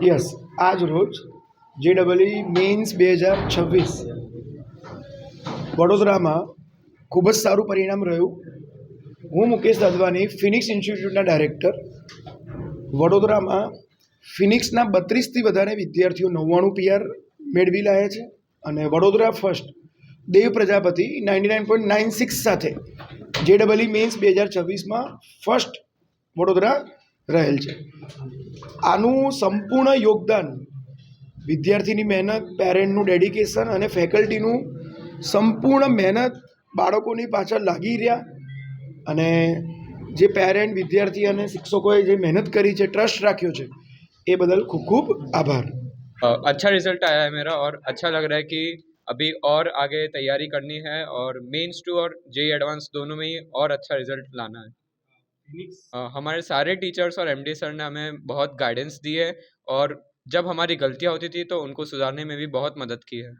Yes આજ રોજ જે ડબલઈ મેન્સ બે હજાર છવ્વીસ વડોદરામાં ખૂબ જ સારું પરિણામ રહ્યું. હું મુકેશ દાદવાની ફિનિક્સ ઇન્સ્ટિટ્યૂટના ડાયરેક્ટર વડોદરામાં ફિનિક્સના બત્રીસથી વધારે વિદ્યાર્થીઓ નવ્વાણું પીઆર મેળવી લાયા છે અને Vadodara first Dev Prajapati ninety nine point nine six સાથે જે ડબલઈ મેન્સ બે હજાર છવ્વીસમાં ફર્સ્ટ વડોદરા રહેલ છે. આનું સંપૂર્ણ યોગદાન વિદ્યાર્થીની મહેનત પેરેન્ટનું ડેડિકેશન અને ફેકલ્ટીનું સંપૂર્ણ મહેનત બાળકોની પાછળ લાગી રહ્યા અને જે પેરેન્ટ વિદ્યાર્થી અને શિક્ષકોએ જે મહેનત કરી છે ટ્રસ્ટ રાખ્યો છે એ બદલ ખૂબ ખૂબ આભાર अ, अच्छा रिजल्ट आया है मेरा और अच्छा लग रहा है कि अभी और आगे तैयारी करनी है और मेंस टू और जेई एडवांस दोनों में ही और अच्छा रिजल्ट लाना है अ, हमारे सारे टीचर्स और एमडी सर ने हमें बहुत गाइडेंस दी है और जब हमारी गलतियाँ होती थी तो उनको सुधारने में भी बहुत मदद की है